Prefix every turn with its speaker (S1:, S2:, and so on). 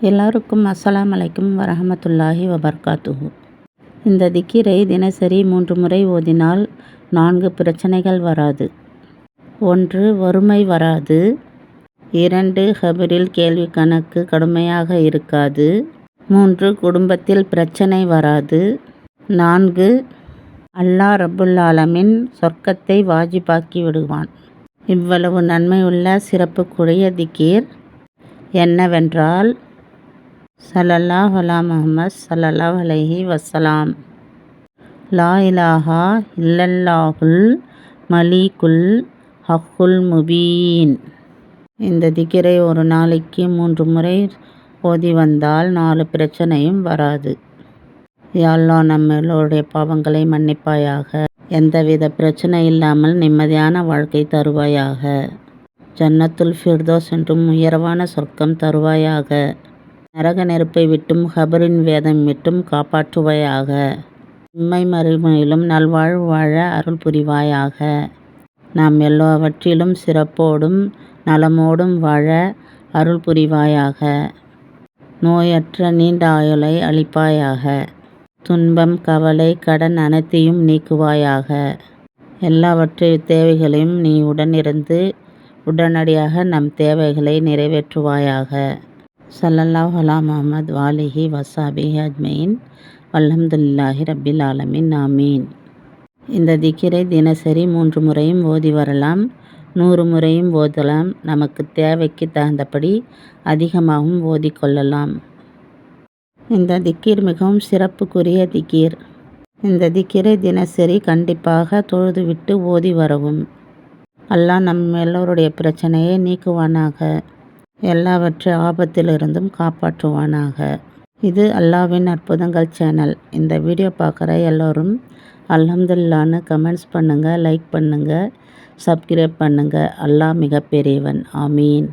S1: எல்லாருக்கும் அஸ்ஸலாம் அலைக்கும் வரஹமத்துல்லாஹி வபர்காத்துஹு. இந்த திக்கிரை தினசரி மூன்று முறை ஓதினால் நான்கு பிரச்சனைகள் வராது. ஒன்று வறுமை வராது. இரண்டு ஹபரில் கேள்வி கணக்கு கடுமையாக இருக்காது. மூன்று குடும்பத்தில் பிரச்சனை வராது. நான்கு அல்லாஹ் ரப்புல் ஆலமின் சொர்க்கத்தை வாஜிபாக்கி விடுவான். இவ்வளவு நன்மையுள்ள சிறப்புக்குரிய திக்கீர் என்னவென்றால் சலல்லா அலா முஹம்மத் சலல்லா வலைஹி வசலாம் லா இலாஹா இல்லல்லாஹுல் மலீகுல் ஹக்குல் முபீன். இந்த திகிரை ஒரு நாளைக்கு மூன்று முறை ஓதி வந்தால் நாலு பிரச்சனையும் வராது. யாழ்லா நம்மளுடைய பாவங்களை மன்னிப்பாயாக. எந்தவித பிரச்சனை இல்லாமல் நிம்மதியான வாழ்க்கை தருவாயாக. ஜன்னத்துல் ஃபிர்தோஸ் என்றும் உயர்வான சொர்க்கம் தருவாயாக. நரக நெருப்பை விட்டும் ஹபரின் வேதம் விட்டும் காப்பாற்றுவாயாக. உண்மை மறுமையிலும் நல்வாழ்வு வாழ அருள் புரிவாயாக. நாம் எல்லாவற்றிலும் சிறப்போடும் நலமோடும் வாழ அருள் புரிவாயாக. நோயற்ற நீண்ட ஆயுளை அளிப்பாயாக. துன்பம் கவலை கடன் அனைத்தையும் நீக்குவாயாக. எல்லாவற்றை தேவைகளையும் நீ உடனிருந்து உடனடியாக நம் தேவைகளை நிறைவேற்றுவாயாக. சல்லல்லாஹ் அலா முகமது வாலிஹி வசாபி அஜ்மயின் வல்லம்துல்லாஹி ரபில் ஆலமின். ஆமீன். இந்த திக்கிரை தினசரி மூன்று முறையும் ஓதி வரலாம். நூறு முறையும் ஓதலாம். நமக்கு தேவைக்கு தகுந்தபடி அதிகமாகவும் ஓதிக்கொள்ளலாம் இந்த திக்கீர் மிகவும் சிறப்புக்குரிய திக்கீர் இந்த திக்கிரை தினசரி கண்டிப்பாக தொழுதுவிட்டு ஓதி வரவும். அல்லாஹ் நம் எல்லோருடைய பிரச்சனையை நீக்குவானாக. எல்லாவற்றை ஆபத்திலிருந்தும் காப்பாற்றுவானாக. இது அல்லாவின் அற்புதங்கள் சேனல் இந்த வீடியோ பார்க்குற எல்லோரும் அல்ஹம்துல்லான்னு கமெண்ட்ஸ் பண்ணுங்கள் லைக் பண்ணுங்கள் சப்ஸ்கிரைப் பண்ணுங்கள் அல்லாஹ் மிகப்பெரியவன். ஆமீன்.